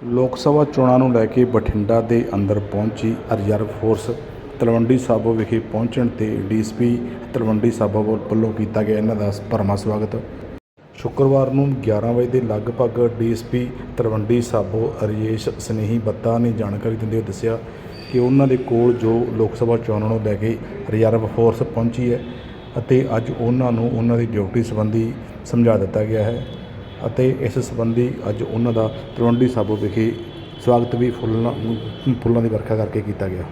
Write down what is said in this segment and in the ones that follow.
ਲੋਕ ਸਭਾ ਚੋਣਾਂ ਨੂੰ ਲੈ ਕੇ ਬਠਿੰਡਾ ਦੇ ਅੰਦਰ ਪਹੁੰਚੀ ਰਿਜ਼ਰਵ ਫੋਰਸ, ਤਲਵੰਡੀ ਸਾਬੋ ਵਿਖੇ ਪਹੁੰਚਣ ਤੇ ਡੀਐਸਪੀ ਤਲਵੰਡੀ ਸਾਬੋ ਵੱਲੋਂ ਕੀਤਾ ਗਿਆ ਇਹਨਾਂ ਦਾ ਭਰਮਾ ਸਵਾਗਤ। ਸ਼ੁੱਕਰਵਾਰ ਨੂੰ 11 ਵਜੇ ਦੇ ਲਗਭਗ ਡੀਐਸਪੀ ਤਲਵੰਡੀ ਸਾਬੋ ਰਜੇਸ਼ ਸਨੇਹੀ ਬੱਤਾ ਨੇ ਜਾਣਕਾਰੀ ਦਿੰਦੇ ਹੋਏ ਦੱਸਿਆ ਕਿ ਉਹਨਾਂ ਦੇ ਕੋਲ ਜੋ ਲੋਕ ਸਭਾ ਚੋਣਾਂ ਨੂੰ ਲੈ ਕੇ ਰਿਜ਼ਰਵ ਫੋਰਸ ਪਹੁੰਚੀ ਹੈ ਅਤੇ ਅੱਜ ਉਹਨਾਂ ਨੂੰ ਉਹਨਾਂ ਦੀ ਡਿਊਟੀ ਸੰਬੰਧੀ ਸਮਝਾ ਦਿੱਤਾ ਗਿਆ ਹੈ। ਅਤੇ ਇਸ ਸੰਬੰਧੀ ਅੱਜ ਉਹਨਾਂ ਦਾ ਤਲਵੰਡੀ ਸਾਬੋ ਵਿਖੇ ਸਵਾਗਤ ਵੀ ਫੁੱਲਾਂ ਫੁੱਲਾਂ ਦੀ ਵਰਖਾ ਕਰਕੇ ਕੀਤਾ ਗਿਆ।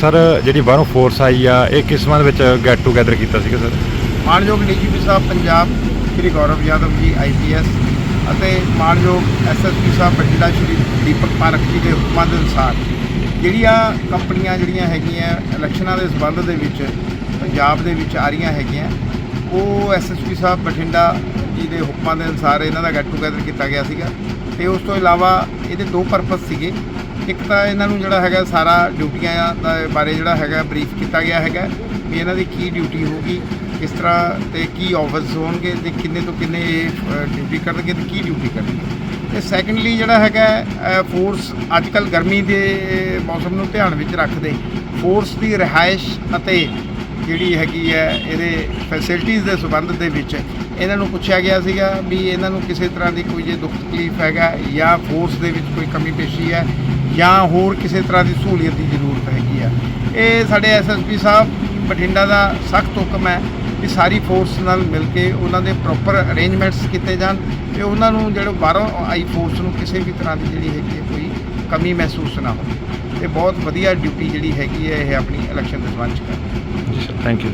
ਸਰ ਜਿਹੜੀ ਬਾਹਰੋਂ ਫੋਰਸ ਆਈ ਆ ਇਹ ਕਿਸ ਸੰਬੰਧ ਵਿੱਚ ਗੈਟ ਟੂਗੇਦਰ ਕੀਤਾ ਸੀਗਾ ਸਰ? ਮਾਨਯੋਗ ਡੀਜੀਪੀ ਸਾਹਿਬ ਪੰਜਾਬ ਸ਼੍ਰੀ ਗੌਰਵ ਯਾਦਵ ਜੀ ਆਈਪੀਐਸ ਅਤੇ ਮਾਨਯੋਗ ਐਸਐਸਪੀ ਸਾਹਿਬ ਬਠਿੰਡਾ ਸ਼੍ਰੀ ਦੀਪਕ ਪਾਰਕ ਜੀ ਦੇ ਹੁਕਮਾਂ ਦੇ ਅਨੁਸਾਰ ਜਿਹੜੀਆਂ ਕੰਪਨੀਆਂ ਜਿਹੜੀਆਂ ਹੈਗੀਆਂ ਇਲੈਕਸ਼ਨਾਂ ਦੇ ਸੰਬੰਧ ਦੇ ਵਿੱਚ ਪੰਜਾਬ ਦੇ ਵਿੱਚ ਆ ਰਹੀਆਂ ਹੈਗੀਆਂ ਉਹ ਐਸਐਸਪੀ ਸਾਹਿਬ ਬਠਿੰਡਾ ਜੀ ਦੇ ਹੁਕਮਾਂ ਦੇ ਅਨੁਸਾਰ ਇਹਨਾਂ ਦਾ ਗੈਟ ਟੂਗੇਦਰ ਕੀਤਾ ਗਿਆ ਸੀਗਾ। ਤੇ ਉਸ ਤੋਂ ਇਲਾਵਾ ਇਹਦੇ ਦੋ ਪਰਪਸ ਸੀਗੇ। ਇੱਕ ਤਾਂ ਇਹਨਾਂ ਨੂੰ ਜਿਹੜਾ ਹੈਗਾ ਸਾਰਾ ਡਿਊਟੀਆਂ ਦਾ ਬਾਰੇ ਜਿਹੜਾ ਹੈਗਾ ਬਰੀਫ ਕੀਤਾ ਗਿਆ ਹੈਗਾ, ਵੀ ਇਹਨਾਂ ਦੀ ਕੀ ਡਿਊਟੀ ਹੋਊਗੀ, ਕਿਸ ਤਰ੍ਹਾਂ ਤੇ ਕੀ ਆਫਿਸ ਹੋਣਗੇ ਤੇ ਕਿੰਨੇ ਤੋਂ ਕਿੰਨੇ ਡਿਊਟੀ ਕਰਨਗੇ ਤੇ ਕੀ ਡਿਊਟੀ ਕਰਨਗੇ। ਤੇ ਸੈਕੰਡਲੀ ਜਿਹੜਾ ਹੈਗਾ ਫੋਰਸ ਅੱਜ ਕੱਲ ਗਰਮੀ ਦੇ ਮੌਸਮ ਨੂੰ ਧਿਆਨ ਵਿੱਚ ਰੱਖਦੇ। ਫੋਰਸ ਦੀ ਰਿਹਾਇਸ਼ ਅਤੇ ਜਿਹੜੀ ਹੈਗੀ ਹੈ, ਇਹਦੇ ਫੈਸਿਲਿਟੀਆਂ ਦੇ ਸੰਬੰਧ ਦੇ ਵਿੱਚ ਇਹਨਾਂ ਨੂੰ ਪੁੱਛਿਆ ਗਿਆ ਸੀਗਾ ਵੀ ਇਹਨਾਂ ਨੂੰ ਕਿਸੇ ਤਰ੍ਹਾਂ ਦੀ ਕੋਈ ਜੇ ਦੁੱਖ ਤਕਲੀਫ ਹੈਗਾ ਜਾਂ ਫੋਰਸ ਦੇ ਵਿੱਚ ਕੋਈ ਕਮੀ ਪੇਸ਼ੀ ਹੈ ਜਾਂ ਹੋਰ ਕਿਸੇ ਤਰ੍ਹਾਂ ਦੀ ਸਹੂਲੀਅਤ ਦੀ ਜ਼ਰੂਰਤ ਹੈਗੀ ਆ। ਇਹ ਸਾਡੇ ਐਸਐਸਪੀ ਸਾਹਿਬ, ਬਠਿੰਡਾ ਦਾ ਸਖਤ ਹੁਕਮ ਹੈ ਕਿ ਸਾਰੀ ਫੋਰਸ ਨਾਲ ਮਿਲ ਕੇ ਉਹਨਾਂ ਦੇ ਪ੍ਰੋਪਰ ਅਰੇਂਜਮੈਂਟਸ ਕੀਤੇ ਜਾਣ ਤੇ ਉਹਨਾਂ ਨੂੰ ਜਿਹੜੇ ਬਾਹਰੋਂ ਆਈ ਫੋਰਸ ਨੂੰ ਕਿਸੇ ਵੀ ਤਰ੍ਹਾਂ ਦੀ ਜਿਹੜੀ ਹੈਗੀ ਹੈ ਕੋਈ ਕਮੀ ਮਹਿਸੂਸ ਨਾ ਹੋਵੇ। ਤੇ ਬਹੁਤ ਵਧੀਆ ਡਿਊਟੀ ਜਿਹੜੀ ਹੈਗੀ ਹੈ, ਇਹ ਆਪਣੀ ਇਲੈਕਸ਼ਨ ਦੇ ਸੰਬੰਧ ਚ ਕਰ ਜੀ ਸਰ ਥੈਂਕ ਯੂ